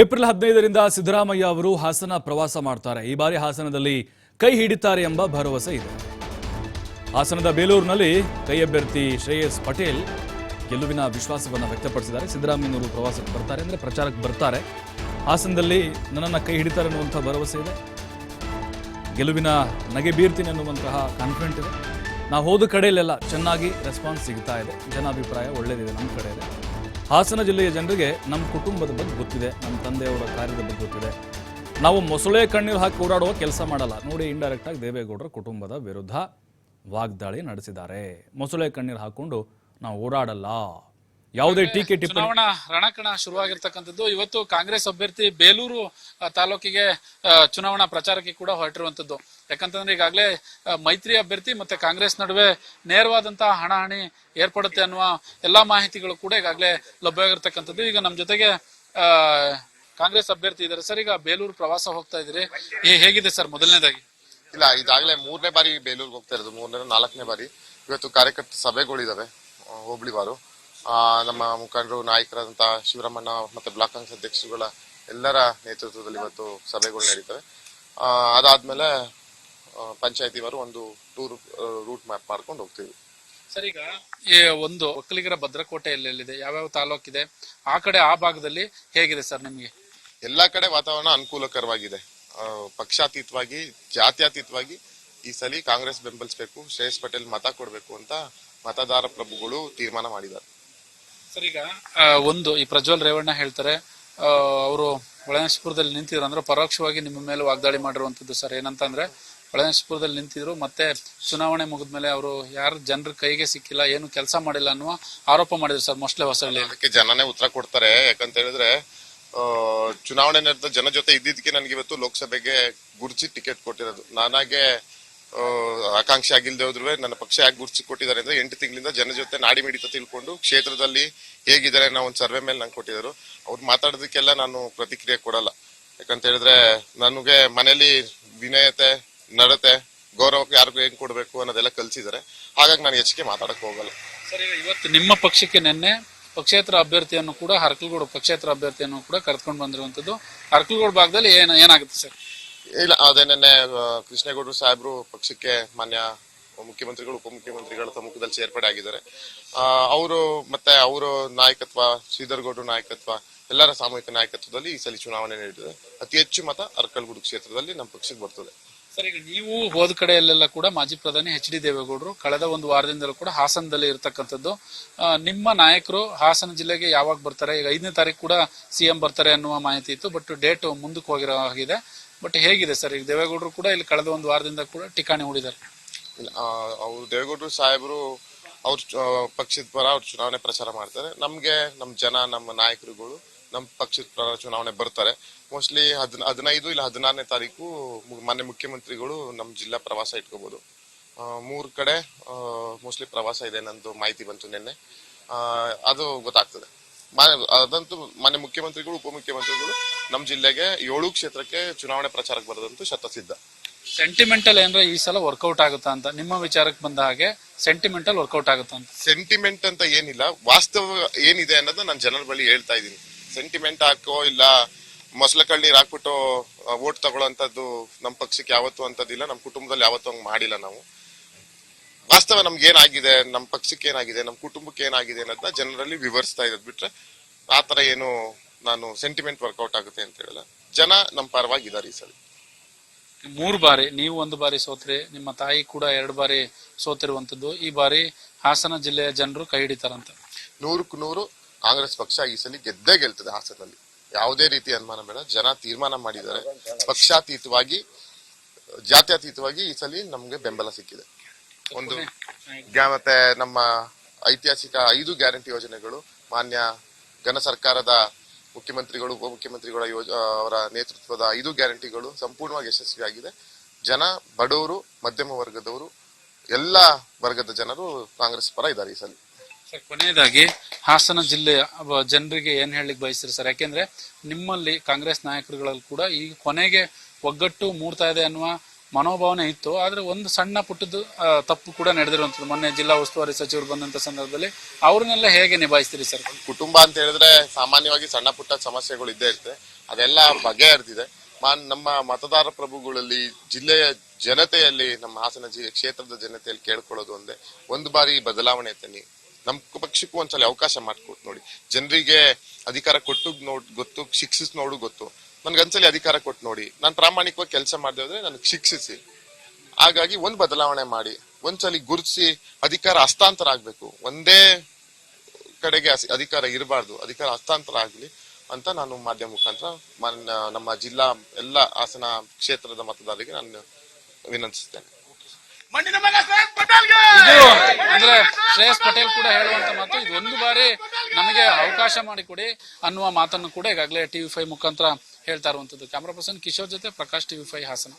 April ಹದಿನೈದರಿಂದ ಸಿದ್ದರಾಮಯ್ಯ ಅವರು ಹಾಸನ ಪ್ರವಾಸ ಮಾಡ್ತಾರೆ. ಈ ಬಾರಿ ಹಾಸನದಲ್ಲಿ ಕೈ ಹಿಡಿತಾರೆ ಎಂಬ ಭರವಸೆ ಇದೆ. ಹಾಸನದ ಬೇಲೂರಿನಲ್ಲಿ ಕೈ ಅಭ್ಯರ್ಥಿ ಶ್ರೇಯಸ್ ಪಟೇಲ್ ಗೆಲುವಿನ ವಿಶ್ವಾಸವನ್ನು ವ್ಯಕ್ತಪಡಿಸಿದ್ದಾರೆ. ಸಿದ್ದರಾಮಯ್ಯನವರು ಪ್ರವಾಸಕ್ಕೆ ಬರ್ತಾರೆ ಅಂದರೆ ಪ್ರಚಾರಕ್ಕೆ ಬರ್ತಾರೆ. ಹಾಸನದಲ್ಲಿ ನನ್ನನ್ನು ಕೈ ಹಿಡಿತಾರೆ ಅನ್ನುವಂಥ ಭರವಸೆ ಇದೆ. ಗೆಲುವಿನ ನಗೆ ಬೀರ್ತೀನಿ ಅನ್ನುವಂತಹ ಕಾನ್ಫಿಡೆಂಟ್ ಇದೆ. ನಾವು ಹೋದ ಕಡೆಯಲ್ಲೆಲ್ಲ ಚೆನ್ನಾಗಿ ರೆಸ್ಪಾನ್ಸ್ ಸಿಗ್ತಾ ಇದೆ. ಜನಾಭಿಪ್ರಾಯ ಒಳ್ಳೆಯದಿದೆ ನಮ್ಮ ಕಡೆ ಇದೆ ಹಾಸನ ಜಿಲ್ಲೆಯ ಜನರಿಗೆ ನಮ್ಮ ಕುಟುಂಬದ ಬಗ್ಗೆ ಗೊತ್ತಿದೆ, ನಮ್ಮ ತಂದೆಯವರ ಕಾರ್ಯದ ಬಗ್ಗೆ ಗೊತ್ತಿದೆ. ನಾವು ಮೊಸಳೆ ಕಣ್ಣೀರು ಹಾಕಿ ಓಡಾಡುವ ಕೆಲಸ ಮಾಡಲ್ಲ. ನೋಡಿ ಇಂಡೈರೆಕ್ಟ್ ಆಗಿ ದೇವೇಗೌಡರ ಕುಟುಂಬದ ವಿರುದ್ಧ ವಾಗ್ದಾಳಿ ನಡೆಸಿದ್ದಾರೆ. ಮೊಸಳೆ ಕಣ್ಣೀರು ಹಾಕೊಂಡು ನಾವು ಓಡಾಡಲ್ಲ. ಯಾವುದೇ ಟೀಕೆ ಟಿಪ್ಪಣಿ ಚುನಾವಣಾ ರಣಕಣ ಶುರುವಾಗಿರ್ತಕ್ಕಂಥದ್ದು. ಇವತ್ತು ಕಾಂಗ್ರೆಸ್ ಅಭ್ಯರ್ಥಿ ಬೇಲೂರು ತಾಲೂಕಿಗೆ ಚುನಾವಣಾ ಪ್ರಚಾರಕ್ಕೆ ಕೂಡ ಹೊರಟಿರುವಂತದ್ದು ಯಾಕಂತಂದ್ರೆ ಈಗಾಗಲೇ ಮೈತ್ರಿ ಅಭ್ಯರ್ಥಿ ಮತ್ತೆ ಕಾಂಗ್ರೆಸ್ ನಡುವೆ ನೇರವಾದಂತ ಹಣಾಹಣಿ ಏರ್ಪಡುತ್ತೆ ಅನ್ನುವ ಎಲ್ಲಾ ಮಾಹಿತಿಗಳು ಕೂಡ ಈಗಾಗಲೇ ಲಭ್ಯವಾಗಿರ್ತಕ್ಕಂಥದ್ದು ಈಗ ನಮ್ಮ ಜೊತೆಗೆ ಕಾಂಗ್ರೆಸ್ ಅಭ್ಯರ್ಥಿ ಇದ್ದಾರೆ. ಸರ್ ಈಗ ಬೇಲೂರು ಪ್ರವಾಸ ಹೋಗ್ತಾ ಇದ್ದೀರಿ. ಹೇಗಿದೆ ಸರ್ ಮೊದಲನೇದಾಗಿ? ಇಲ್ಲ ಇದಾಗಲೇ ಮೂರನೇ ಬಾರಿ ಬೇಲೂರಿಗೆ ಹೋಗ್ತಾ ಇರೋದು. ಮೂರನೇ ನಾಲ್ಕನೇ ಬಾರಿ. ಇವತ್ತು ಕಾರ್ಯಕರ್ತ ಸಭೆಗಳಿದಾವೆ ಹೋಬಳಿವಾರು ನಮ್ಮ ಮುಖಂಡರು ನಾಯಕರಾದಂತಹ ಶಿವರಾಮಣ್ಣ ಮತ್ತೆ ಬ್ಲಾಕ್ ಕಾಂಗ್ರೆಸ್ ಅಧ್ಯಕ್ಷರುಗಳ ಎಲ್ಲರ ನೇತೃತ್ವದಲ್ಲಿ ಇವತ್ತು ಸಭೆಗಳು ನಡೀತವೆ. ಆ, ಅದಾದ್ಮೇಲೆ ಪಂಚಾಯತಿ ಅವರು ಒಂದು ಟೂರ್ ರೂಟ್ ಮ್ಯಾಪ್ ಮಾಡ್ಕೊಂಡು ಹೋಗ್ತೀವಿ. ಸರ್ ಈಗ ಈ ಒಂದು ಒಕ್ಕಲಿಗರ ಭದ್ರಕೋಟೆ ಎಲ್ಲೆಲ್ಲಿದೆ? ಯಾವ್ಯಾವ ತಾಲೂಕಿದೆ? ಆ ಕಡೆ ಆ ಭಾಗದಲ್ಲಿ ಹೇಗಿದೆ ಸರ್ ನಿಮಗೆ? ಎಲ್ಲಾ ಕಡೆ ವಾತಾವರಣ ಅನುಕೂಲಕರವಾಗಿದೆ. ಆ, ಪಕ್ಷಾತೀತವಾಗಿ ಜಾತ್ಯಾತೀತವಾಗಿ ಈ ಸಲ ಕಾಂಗ್ರೆಸ್ ಬೆಂಬಲಿಸಬೇಕು ಶ್ರೇಯಸ್ ಪಟೇಲ್ ಮತ ಕೊಡಬೇಕು ಅಂತ ಮತದಾರ ಪ್ರಭುಗಳು ತೀರ್ಮಾನ ಮಾಡಿದ್ದಾರೆ. ಸರ್, ಈಗ ಒಂದು, ಈ ಪ್ರಜ್ವಲ್ ರೇವಣ್ಣ ಹೇಳ್ತಾರೆ ಅವರು ಒಳನೇಶ್ಪುರದಲ್ಲಿ ನಿಂತಿದ್ರು ಅಂದ್ರೆ ಪರೋಕ್ಷವಾಗಿ ನಿಮ್ಮ ಮೇಲೆ ವಾಗ್ದಾಳಿ ಮಾಡಿರುವಂತದ್ದು ಸರ್. ಏನಂತಂದ್ರೆ ಒಳನೇಶ್ಪುರದಲ್ಲಿ ನಿಂತಿದ್ರು, ಮತ್ತೆ ಚುನಾವಣೆ ಮುಗಿದ್ಮೇಲೆ ಅವರು ಯಾರು ಜನರ ಕೈಗೆ ಸಿಕ್ಕಿಲ್ಲ, ಏನು ಕೆಲಸ ಮಾಡಿಲ್ಲ ಅನ್ನುವ ಆರೋಪ ಮಾಡಿದ್ರು ಸರ್ ಮೋಸ್ಟ್ಲಿ ಹೊಸಳ್ಳಿ ಅದಕ್ಕೆ ಜನನೇ ಉತ್ತರ ಕೊಡ್ತಾರೆ. ಯಾಕಂತ ಹೇಳಿದ್ರೆ ಚುನಾವಣೆ ನಡೆದ ಜನ ಜೊತೆ ಇದ್ದಿದ್ದಕ್ಕೆ ನನಗೆ ಇವತ್ತು ಲೋಕಸಭೆಗೆ ಗುರುಚಿ ಟಿಕೆಟ್ ಕೊಟ್ಟಿರೋದು. ನಾನಾಗೆ ಆಕಾಂಕ್ಷಿ ಆಗಿಲ್ದೆ ಹೋದ್ರು ನನ್ನ ಪಕ್ಷ ಯಾಕೆ ಗುರುತಿಸಿ ಕೊಟ್ಟಿದ್ದಾರೆ ಅಂದ್ರೆ ಎಂಟು ತಿಂಗಳಿಂದ ಜನ ಜೊತೆ ನಾಡಿ ಮಿಡಿತ ತಿಳ್ಕೊಂಡು ಕ್ಷೇತ್ರದಲ್ಲಿ ಹೇಗಿದ್ದಾರೆ ನಾವು ಒಂದು ಸರ್ವೆ ಮೇಲೆ ನಂಗೆ ಕೊಟ್ಟಿದ್ರು ಅವ್ರು ಮಾತಾಡೋದಕ್ಕೆಲ್ಲ ನಾನು ಪ್ರತಿಕ್ರಿಯೆ ಕೊಡಲ್ಲ. ಯಾಕಂತ ಹೇಳಿದ್ರೆ ನನಗೆ ಮನೇಲಿ ವಿನಯತೆ, ನಡತೆ, ಗೌರವಕ್ಕೆ ಯಾರಿಗೂ ಹೆಂಗ್ ಕೊಡಬೇಕು ಅನ್ನೋದೆಲ್ಲ ಕಲ್ಸಿದ್ದಾರೆ. ಹಾಗಾಗಿ ನಾನು ಹೆಚ್ಚಿಗೆ ಮಾತಾಡಕ್ಕೆ ಹೋಗಲ್ಲ. ಸರ್ ಇವತ್ತು ನಿಮ್ಮ ಪಕ್ಷಕ್ಕೆ ನಿನ್ನೆ ಪಕ್ಷೇತರ ಅಭ್ಯರ್ಥಿಯನ್ನು ಕೂಡ ಹರಕಲ್ಗೋಡು ಪಕ್ಷೇತರ ಅಭ್ಯರ್ಥಿಯನ್ನು ಕೂಡ ಕರೆದುಕೊಂಡು ಬಂದಿರುವಂತದ್ದು ಹರಕಲ್ಗೋಡು ಭಾಗದಲ್ಲಿ ಏನ್ ಏನಾಗುತ್ತೆ ಸರ್? ಇಲ್ಲ, ಅದೇ ನಿನ್ನೆ ಕೃಷ್ಣೇಗೌಡರು ಸಾಹೇಬ್ರು ಪಕ್ಷಕ್ಕೆ ಮಾನ್ಯ ಮುಖ್ಯಮಂತ್ರಿಗಳು, ಉಪಮುಖ್ಯಮಂತ್ರಿಗಳ ಸಮ್ಮುಖದಲ್ಲಿ ಸೇರ್ಪಡೆ ಆಗಿದ್ದಾರೆ. ಅವರು ಮತ್ತೆ ಅವರು ನಾಯಕತ್ವ ಶ್ರೀಧರ್ ಗೌಡ್ರು ನಾಯಕತ್ವ, ಎಲ್ಲರ ಸಾಮೂಹಿಕ ನಾಯಕತ್ವದಲ್ಲಿ ಈ ಸಲ ಚುನಾವಣೆ ನಡೆದಿದೆ ಅತಿ ಹೆಚ್ಚು ಮತ ಅರ್ಕಲ್ಗೂಡು ಕ್ಷೇತ್ರದಲ್ಲಿ ನಮ್ಮ ಪಕ್ಷಕ್ಕೆ ಬರ್ತದೆ. ಸರ್, ಈಗ ನೀವು ಹೋದ ಕಡೆಯಲ್ಲೆಲ್ಲ ಕೂಡ ಮಾಜಿ ಪ್ರಧಾನಿ ಎಚ್ ಡಿ ದೇವೇಗೌಡರು ಕಳೆದ ಒಂದು ವಾರದಿಂದಲೂ ಕೂಡ ಹಾಸನದಲ್ಲಿ ಇರತಕ್ಕಂಥದ್ದು. ನಿಮ್ಮ ನಾಯಕರು ಹಾಸನ ಜಿಲ್ಲೆಗೆ ಯಾವಾಗ ಬರ್ತಾರೆ? ಈಗ ಐದನೇ ತಾರೀಕು ಕೂಡ ಸಿಎಂ ಬರ್ತಾರೆ ಅನ್ನುವ ಮಾಹಿತಿ ಇತ್ತು, ಬಟ್ ಡೇಟ್ ಮುಂದಕ್ಕೆ ಹೋಗಿರೋ ಹಾಗಿದೆ. ಬಟ್ ಹೇಗಿದೆ ಸರ್? ಈಗ ದೇವೇಗೌಡರು ಕೂಡ ಇಲ್ಲಿ ಕಳೆದ ಒಂದು ವಾರದಿಂದ ಕೂಡ ಠಿಕಾಣಿ ಹೂಡಿದ್ದಾರೆ. ಅವರು ದೇವೇಗೌಡರು ಸಾಹೇಬರು ಅವ್ರ ಪಕ್ಷದ ಪರ ಅವ್ರು ಚುನಾವಣೆ ಪ್ರಚಾರ ಮಾಡ್ತಾರೆ. ನಮ್ಗೆ ನಮ್ಮ ಜನ, ನಮ್ಮ ನಾಯಕರುಗಳು ನಮ್ಮ ಪಕ್ಷದ ಪರ ಚುನಾವಣೆ ಬರ್ತಾರೆ. ಮೋಸ್ಟ್ಲಿ ಹದಿನ, ಹದಿನೈದು ಇಲ್ಲ ಹದಿನಾರನೇ ತಾರೀಕು ಮನೆ ಮಾನ್ಯ ಮುಖ್ಯಮಂತ್ರಿಗಳು ನಮ್ಮ ಜಿಲ್ಲಾ ಪ್ರವಾಸ ಇಟ್ಕೋಬಹುದು ಮೂರು ಕಡೆ ಮೋಸ್ಟ್ಲಿ ಪ್ರವಾಸ ಇದೆ ನಂದು ಮಾಹಿತಿ ಬಂತು ನಿನ್ನೆ. ಅದು ಗೊತ್ತಾಗ್ತದೆ. ಅದಂತೂ ಮಾನ್ಯ ಮುಖ್ಯಮಂತ್ರಿಗಳು ಉಪಮುಖ್ಯಮಂತ್ರಿಗಳು ನಮ್ಮ ಜಿಲ್ಲೆಗೆ ಏಳು ಕ್ಷೇತ್ರಕ್ಕೆ ಚುನಾವಣೆ ಪ್ರಚಾರಕ್ಕೆ ಬರೋದಂತೂ ಶತಸಿದ್ಧ. ಸೆಂಟಿಮೆಂಟಲ್ ಏನಾರ ಈ ಸಲ ವರ್ಕೌಟ್ ಆಗುತ್ತಾ ಅಂತ ನಿಮ್ಮ ವಿಚಾರಕ್ಕೆ ಬಂದ ಹಾಗೆ ಸೆಂಟಿಮೆಂಟಲ್ ವರ್ಕೌಟ್ ಆಗುತ್ತಾ ಅಂತ. ಸೆಂಟಿಮೆಂಟ್ ಅಂತ ಏನಿಲ್ಲ ವಾಸ್ತವ ಏನಿದೆ ಅನ್ನೋದನ್ನ ನಾನು ಜನರ ಬಳಿ ಹೇಳ್ತಾ ಇದ್ದೀನಿ. ಸೆಂಟಿಮೆಂಟ್ ಹಾಕೋ ಇಲ್ಲ ಮೊಸಲ ಕಣ್ಣೀರ್ ಹಾಕ್ಬಿಟ್ಟು ವೋಟ್ ತಗೊಳ್ಳೋಂಥದ್ದು ನಮ್ಮ ಪಕ್ಷಕ್ಕೆ ಯಾವತ್ತು ಅಂತದಿಲ್ಲ ನಮ್ಮ ಕುಟುಂಬದಲ್ಲಿ ಯಾವತ್ತು ಹಂಗ್ ಮಾಡಿಲ್ಲ ನಾವು. ವಾಸ್ತವ ನಮ್ಗೆ ಏನಾಗಿದೆ ನಮ್ಮ ಪಕ್ಷಕ್ಕೆ ಏನಾಗಿದೆ ನಮ್ಮ ಕುಟುಂಬಕ್ಕೆ ಏನಾಗಿದೆ ಅನ್ನೋದನ್ನ ಜನರಲ್ಲಿ ವಿವರಿಸ್ತಾ ಇರೋದ್ ಬಿಟ್ರೆ ಆ ತರ ಏನು ನಾನು ಸೆಂಟಿಮೆಂಟ್ ವರ್ಕೌಟ್ ಆಗುತ್ತೆ ಅಂತ ಹೇಳಲ್ಲ. ಜನ ನಮ್ಮ ಪರವಾಗಿ ಇದ್ದಾರೆ ಈ ಸರಿ ಮೂರು ಬಾರಿ ನೀವು ಒಂದು ಬಾರಿ ಸೋತ್ರಿ ನಿಮ್ಮ ತಾಯಿ ಕೂಡ ಎರಡು ಬಾರಿ ಸೋತಿರುವಂತದ್ದು ಈ ಬಾರಿ ಹಾಸನ ಜಿಲ್ಲೆಯ ಜನರು ಕೈ ಹಿಡಿತಾರಂತ. ನೂರಕ್ಕೂ ನೂರು ಕಾಂಗ್ರೆಸ್ ಪಕ್ಷ ಈ ಸಲ ಗೆದ್ದೇ ಗೆಲ್ತದೆ ಹಾಸನಲ್ಲಿ ಯಾವುದೇ ರೀತಿ ಅನುಮಾನ ಬೇಡ ಜನ ತೀರ್ಮಾನ ಮಾಡಿದ್ದಾರೆ. ಪಕ್ಷಾತೀತವಾಗಿ ಜಾತ್ಯತೀತವಾಗಿ ಈ ಸಲ ನಮ್ಗೆ ಬೆಂಬಲ ಸಿಕ್ಕಿದೆ. ಒಂದು ಗ್ಯಾ- ಮತ್ತೆ ನಮ್ಮ ಐತಿಹಾಸಿಕ ಐದು ಗ್ಯಾರಂಟಿ ಯೋಜನೆಗಳು ಮಾನ್ಯ ಘನ ಸರ್ಕಾರದ ಮುಖ್ಯಮಂತ್ರಿಗಳು ಉಪಮುಖ್ಯಮಂತ್ರಿಗಳ ಯೋಜ ಅವರ ನೇತೃತ್ವದ ಐದು ಗ್ಯಾರಂಟಿಗಳು ಸಂಪೂರ್ಣವಾಗಿ ಯಶಸ್ವಿಯಾಗಿದೆ ಜನ ಬಡವರು ಮಧ್ಯಮ ವರ್ಗದವರು ಎಲ್ಲ ವರ್ಗದ ಜನರು ಕಾಂಗ್ರೆಸ್ ಪರ ಇದ್ದಾರೆ ಈ ಸಲ. ಸರ್ ಕೊನೆಯದಾಗಿ ಹಾಸನ ಜಿಲ್ಲೆಯ ಜನರಿಗೆ ಏನ್ ಹೇಳಲಿಕ್ಕೆ ಬಯಸ್ತೀರಿ ಸರ್? ಯಾಕೆಂದ್ರೆ ನಿಮ್ಮಲ್ಲಿ ಕಾಂಗ್ರೆಸ್ ನಾಯಕರುಗಳಲ್ಲಿ ಕೂಡ ಈ ಕೊನೆಗೆ ಒಗ್ಗಟ್ಟು ಮೂಡ್ತಾ ಇದೆ ಅನ್ನುವ ಮನೋಭಾವನೆ ಇತ್ತು. ಆದ್ರೆ ಒಂದು ಸಣ್ಣ ಪುಟ್ಟದ್ದು ತಪ್ಪು ಕೂಡ ನಡೆದಿರುವಂಥದ್ದು. ಮೊನ್ನೆ ಜಿಲ್ಲಾ ಉಸ್ತುವಾರಿ ಸಚಿವರು ಬಂದಂತ ಸಂದರ್ಭದಲ್ಲಿ ಅವ್ರನ್ನೆಲ್ಲ ಹೇಗೆ ನಿಭಾಯಿಸ್ತೀರಿ ಸರ್? ಕುಟುಂಬ ಅಂತ ಹೇಳಿದ್ರೆ ಸಾಮಾನ್ಯವಾಗಿ ಸಣ್ಣ ಪುಟ್ಟ ಸಮಸ್ಯೆಗಳು ಇದ್ದೇ ಇರುತ್ತೆ. ಅದೆಲ್ಲ ಬಗೆಹರಿದಿದೆ. ನಮ್ಮ ಮತದಾರ ಪ್ರಭುಗಳಲ್ಲಿ ಜಿಲ್ಲೆಯ ಜನತೆಯಲ್ಲಿ, ನಮ್ಮ ಹಾಸನ ಕ್ಷೇತ್ರದ ಜನತೆಯಲ್ಲಿ ಕೇಳ್ಕೊಳ್ಳೋದು ಒಂದೇ. ಒಂದು ಬಾರಿ ಬದಲಾವಣೆ ತನ್ನಿ ನಮ್ ಪಕ್ಷಕ್ಕೂ ಒಂದ್ಸಲ ಅವಕಾಶ ಮಾಡ್ಕೊಟ್ ನೋಡಿ. ಜನರಿಗೆ ಅಧಿಕಾರ ಕೊಟ್ಟು ನೋಡ್ ಗೊತ್ತು, ಶಿಕ್ಷಿಸ್ ನೋಡು ಗೊತ್ತು. ನನ್ಗನ್ಸಲಿ ಅಧಿಕಾರ ಕೊಟ್ಟು ನೋಡಿ. ನಾನು ಪ್ರಾಮಾಣಿಕವಾಗಿ ಕೆಲಸ ಮಾಡಿದೆ ಅಂದ್ರೆ ನನಗೆ ಶಿಕ್ಷಿಸಿ. ಹಾಗಾಗಿ ಒಂದ್ ಬದಲಾವಣೆ ಮಾಡಿ. ಒಂದ್ಸಲಿ ಗುರುತಿಸಿ ಅಧಿಕಾರ ಹಸ್ತಾಂತರ ಆಗ್ಬೇಕು. ಒಂದೇ ಕಡೆಗೆ ಅಧಿಕಾರ ಇರಬಾರ್ದು. ಅಧಿಕಾರ ಹಸ್ತಾಂತರ ಆಗ್ಲಿ ಅಂತ ನಾನು ಮಾಧ್ಯಮ ಮುಖಾಂತರ ನಮ್ಮ ಜಿಲ್ಲಾ ಎಲ್ಲ ಹಾಸನ ಕ್ಷೇತ್ರದ ಮತದಾರರಿಗೆ ನಾನು ವಿನಂತಿಸುತ್ತೇನೆ ಶ್ರೇಯಸ್ ಪಟೇಲ್ ಕೂಡ ಹೇಳುವಂತ ಮಾತು, ಇದು ಒಂದು ಬಾರಿ ನಮಗೆ ಅವಕಾಶ ಮಾಡಿಕೊಡಿ ಅನ್ನುವ ಮಾತನ್ನು ಕೂಡ ಈಗಾಗಲೇ ಟಿವಿ ಫೈವ್ ಮುಖಾಂತರ ಹೇಳ್ತಾ ಇರುವಂತದ್ದು. ಕ್ಯಾಮರಾ ಪರ್ಸನ್ ಕಿಶೋರ್ ಜೊತೆ ಪ್ರಕಾಶ್ ಟಿವಿ ಫೈವ್ ಹಾಸನ.